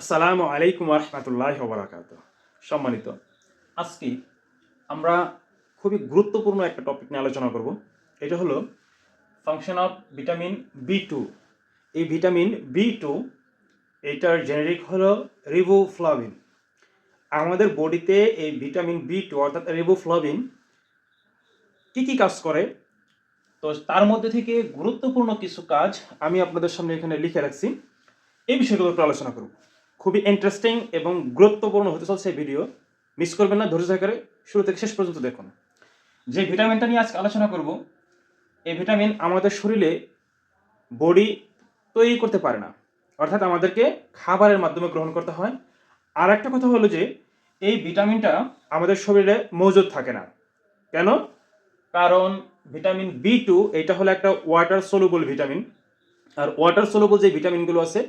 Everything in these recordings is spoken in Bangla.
আসসালামু আলাইকুম রহমতুল্লাহ বরাকাত সম্মানিত, আজকে আমরা খুবই গুরুত্বপূর্ণ একটা টপিক নিয়ে আলোচনা করব। এটা হলো function of vitamin B two এই ভিটামিন বি টু এটার জেনেরিক হলো রিবোফ্লাভিন আমাদের বডিতে এই ভিটামিন বি টু অর্থাৎ রিবোফ্লাভিন কী কী কাজ করে? তো তার মধ্যে থেকে গুরুত্বপূর্ণ কিছু কাজ আমি আপনাদের সামনে এখানে লিখে রাখছি। এই বিষয়গুলো আলোচনা করব। খুবই ইন্টারেস্টিং এবং গুরুত্বপূর্ণ হতে চলছে এই ভিডিও মিস করবেন না, ধৈর্য সহকারে শুরু থেকে শেষ পর্যন্ত দেখুন। যে ভিটামিনটা নিয়ে আজকে আলোচনা করব, এই ভিটামিন আমাদের শরীরে বডি তৈরি করতে পারে না। অর্থাৎ আমাদেরকে খাবারের মাধ্যমে গ্রহণ করতে হয়। আর একটা কথা হলো যে, এই ভিটামিনটা আমাদের শরীরে মজুদ থাকে না। কেন? কারণ ভিটামিন বি টু এটা হলো একটা ওয়াটার সলুবল ভিটামিন আর ওয়াটার সলুবল যে ভিটামিনগুলো আছে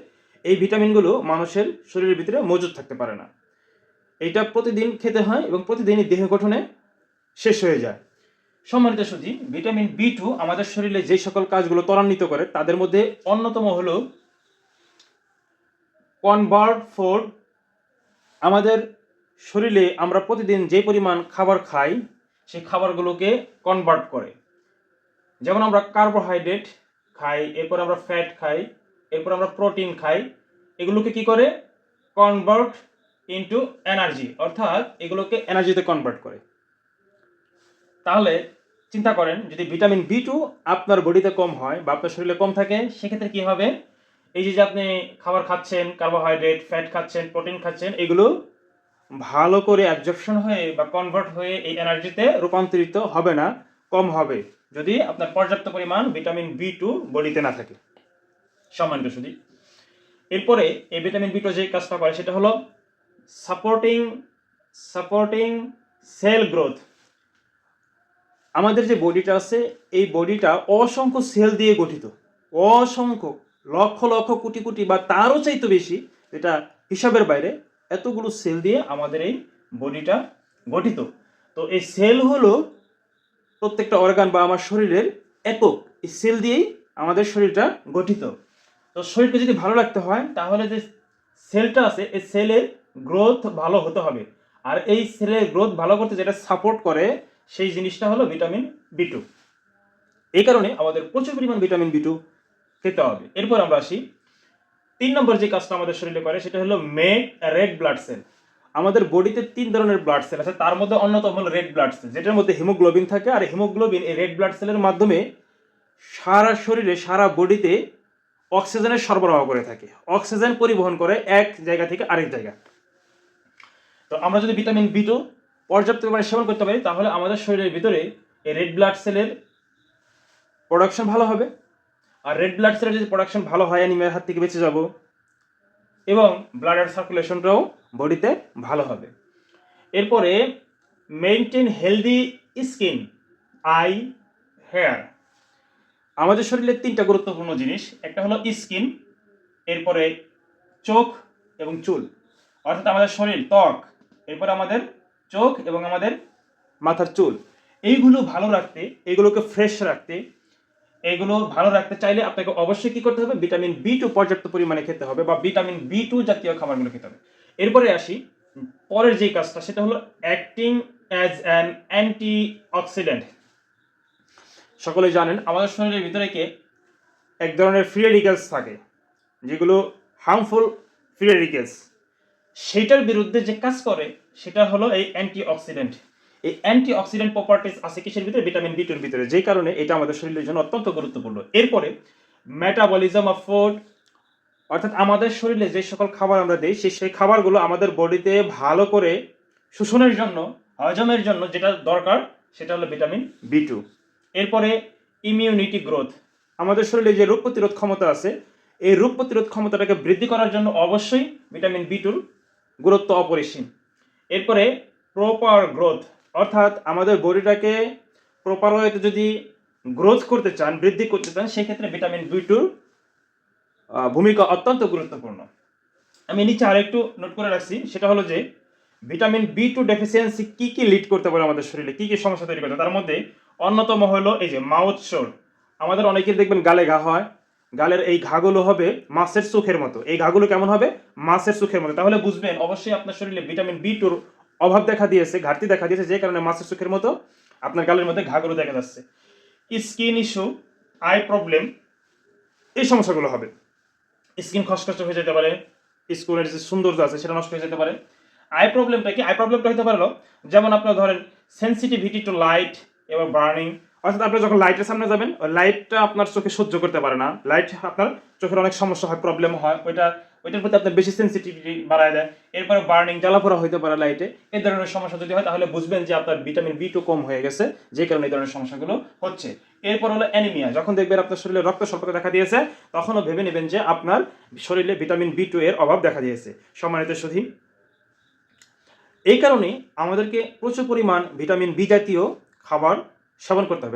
এই ভিটামিনগুলো মানুষের শরীরের ভিতরে মজুদ থাকতে পারে না। এইটা প্রতিদিন খেতে হয় এবং প্রতিদিনই দেহ গঠনে শেষ হয়ে যায়। সম্মানিত সুধী ভিটামিন বি টু আমাদের শরীরে যে সকল কাজগুলো ত্বরান্বিত করে, তাদের মধ্যে অন্যতম হল কনভার্ট ফুড আমাদের শরীরে আমরা প্রতিদিন যে পরিমাণ খাবার খাই, সেই খাবারগুলোকে কনভার্ট করে। যেমন আমরা কার্বোহাইড্রেট খাই, এরপর আমরা ফ্যাট খাই এরপর আমরা প্রোটিন খাই। এগুলোকে কি করে? কনভার্ট ইনটু এনার্জি অর্থাৎ এগুলোকে এনার্জিতে কনভার্ট করে। তাহলে চিন্তা করেন, যদি ভিটামিন বি টু আপনার বডিতে কম হয় বা আপনার শরীরে কম থাকে, সেক্ষেত্রে কি হবে? এই যে আপনি খাবার খাচ্ছেন কার্বোহাইড্রেট ফ্যাট খাচ্ছেন প্রোটিন খাচ্ছেন, এগুলো ভালো করে অ্যাবজর্পশন হয়ে বা কনভার্ট হয়ে এই এনার্জিতে রূপান্তরিত হবে না, কম হবে, যদি আপনার পর্যাপ্ত পরিমাণ ভিটামিন বি টু বডিতে না থাকে। সম্মানিত শুধু এরপরে এই ভিটামিন বি টু যে কাজটা করে, সেটা হলো সাপোর্টিং সাপোর্টিং সেল গ্রোথ আমাদের যে বডিটা আছে, এই বডিটা অসংখ্য সেল দিয়ে গঠিত। অসংখ্য, লক্ষ লক্ষ, কোটি কোটি বা তারও চাইতে বেশি যেটা হিসাবের বাইরে এতগুলো সেল দিয়ে আমাদের এই বডিটা গঠিত। তো এই সেল হলো প্রত্যেকটা অর্গান বা আমার শরীরের একক। এই সেল দিয়েই আমাদের শরীরটা গঠিত। তো শরীরকে যদি ভালো রাখতে হয়, তাহলে যে সেলটা আছে, এই সেলের গ্রোথ ভালো হতে হবে। আর এই সেলের গ্রোথ ভালো করতে যেটা সাপোর্ট করে, সেই জিনিসটা হলো ভিটামিন বি টু এই কারণে আমাদের প্রচুর পরিমাণ ভিটামিন বি টু খেতে হবে। এরপর আমরা আসি। তিন নম্বর যে কাজটা আমাদের শরীরে করে, সেটা হলো মেড রেড ব্লাড সেল আমাদের বডিতে তিন ধরনের ব্লাড সেল আছে, তার মধ্যে অন্যতম হলো রেড ব্লাড সেল যেটার মধ্যে হিমোগ্লোবিন থাকে। আর হিমোগ্লোবিন এই রেড ব্লাড সেলের মাধ্যমে সারা শরীরে, সারা বডিতে অক্সিজেনের সরবরাহ করে থাকে। অক্সিজেন পরিবহন করে এক জায়গা থেকে আরেক জায়গা। তো আমরা যদি ভিটামিন বি টু পর্যাপ্ত পরিমাণে সেবন করতে পারি, তাহলে আমাদের শরীরের ভিতরে এই রেড ব্লাড সেলের প্রোডাকশন ভালো হবে। আর রেড ব্লাড সেলের যদি প্রোডাকশন ভালো হয় অ্যানিমিয়ার হাত থেকে বেঁচে যাব এবং ব্লাডের সার্কুলেশনটাও বডিতে ভালো হবে। এরপরে maintain healthy skin eye hair আমাদের শরীরের তিনটা গুরুত্বপূর্ণ জিনিস। একটা হলো স্কিন, এরপরে চোখ এবং চুল। অর্থাৎ আমাদের শরীর, ত্বক, এরপর আমাদের চোখ এবং আমাদের মাথার চুল। এইগুলো ভালো রাখতে, এগুলোকে ফ্রেশ রাখতে, এগুলো ভালো রাখতে চাইলে আপনাকে অবশ্যই কি করতে হবে? ভিটামিন বি টু পর্যাপ্ত পরিমাণে খেতে হবে বা ভিটামিন বি টু জাতীয় খাবারগুলো খেতে হবে। এরপরে আসি, পরের যে কাজটা, সেটা হলো acting as an antioxidant সকলে জানেন আমাদের শরীরের ভিতরে কে? এক ধরনের ফ্রি রেডিকেলস থাকে যেগুলো হার্মফুল ফ্রি রেডিকেলস সেইটার বিরুদ্ধে যে কাজ করে সেটা হলো এই অ্যান্টি অক্সিডেন্ট এই অ্যান্টি অক্সিডেন্ট প্রপার্টিস আছে কিসের ভিতরে? ভিটামিন বি টুর ভিতরে। যেই কারণে এটা আমাদের শরীরের জন্য অত্যন্ত গুরুত্বপূর্ণ। এরপরে মেটাবলিজম অফ ফুড অর্থাৎ আমাদের শরীরে যে সকল খাবার আমরা দিই সেই সেই খাবারগুলো আমাদের বডিতে ভালো করে শোষণের জন্য হজমের জন্য যেটা দরকার সেটা হলো ভিটামিন বি টু এরপরে ইমিউনিটি গ্রোথ আমাদের শরীরে যে রোগ প্রতিরোধ ক্ষমতা আছে, এই রোগ প্রতিরোধ ক্ষমতাটাকে বৃদ্ধি করার জন্য অবশ্যই ভিটামিন বি টুর গুরুত্ব অপরিসীম। এরপরে প্রপার গ্রোথ অর্থাৎ আমাদের বডিটাকে প্রপার ওয়েতে যদি গ্রোথ করতে চান, বৃদ্ধি করতে চান, সেক্ষেত্রে ভিটামিন বি টুর ভূমিকা অত্যন্ত গুরুত্বপূর্ণ। আমি নিচে আরেকটু নোট করে রাখছি, সেটা হলো যে ভিটামিন বি টু ডেফিসিয়েন্সি কী কী লিড করতে পারে আমাদের শরীরে, কী কী সমস্যা তৈরি করতে তার মধ্যে অন্যতম হলো এই যে মাউথ শোর আমাদের অনেকের দেখবেন গালে ঘা হয়। গালের এই ঘাগুলো হবে মাছের চোখের মতো। এই ঘাগুলো কেমন হবে? মাছের চোখের মতো। তাহলে বুঝবেন, অবশ্যই আপনার শরীরে ভিটামিন বি টুর অভাব দেখা দিয়েছে, ঘাটতি দেখা দিয়েছে, যে কারণে মাছের চোখের মতো আপনার গালের মধ্যে ঘাগুলো দেখা যাচ্ছে। স্কিন ইস্যু, আই প্রবলেম, এই সমস্যাগুলো হবে। স্কিন খসখসে হয়ে যেতে পারে, স্কুলের যে সৌন্দর্য আছে সেটা নষ্ট হয়ে যেতে পারে। আই প্রবলেমটা কি? আই প্রবলেমটা হতে পারল যেমন আপনার ধরেন সেন্সিটিভিটি টু লাইট এবং বার্নিং অর্থাৎ আপনি যখন লাইটের সামনে যাবেন লাইটটা আপনার চোখে সহ্য করতে পারে না। লাইট আপনার চোখের অনেক সমস্যা হয় প্রবলেম হয়। ওইটা, ওইটার প্রতি আপনার বেশি সেন্সিটিভিটি বাড়ায় দেয়। এরপরে বার্নিং জ্বালাপোড়া হইতে পারে লাইটে এই ধরনের সমস্যা যদি হয়, তাহলে বুঝবেন যে আপনার ভিটামিন বি টু কম হয়ে গেছে, যে কারণে এই ধরনের সমস্যাগুলো হচ্ছে। এরপর হলো অ্যানিমিয়া যখন দেখবেন আপনার শরীরে রক্ত স্বল্পতা দেখা দিয়েছে, তখনও ভেবে নেবেন যে আপনার শরীরে ভিটামিন বি টু এর অভাব দেখা দিয়েছে। সম্মানিত সুধী এই কারণে আমাদেরকে প্রচুর পরিমাণ ভিটামিন বি জাতীয় খাবার সেবন করতে হবে।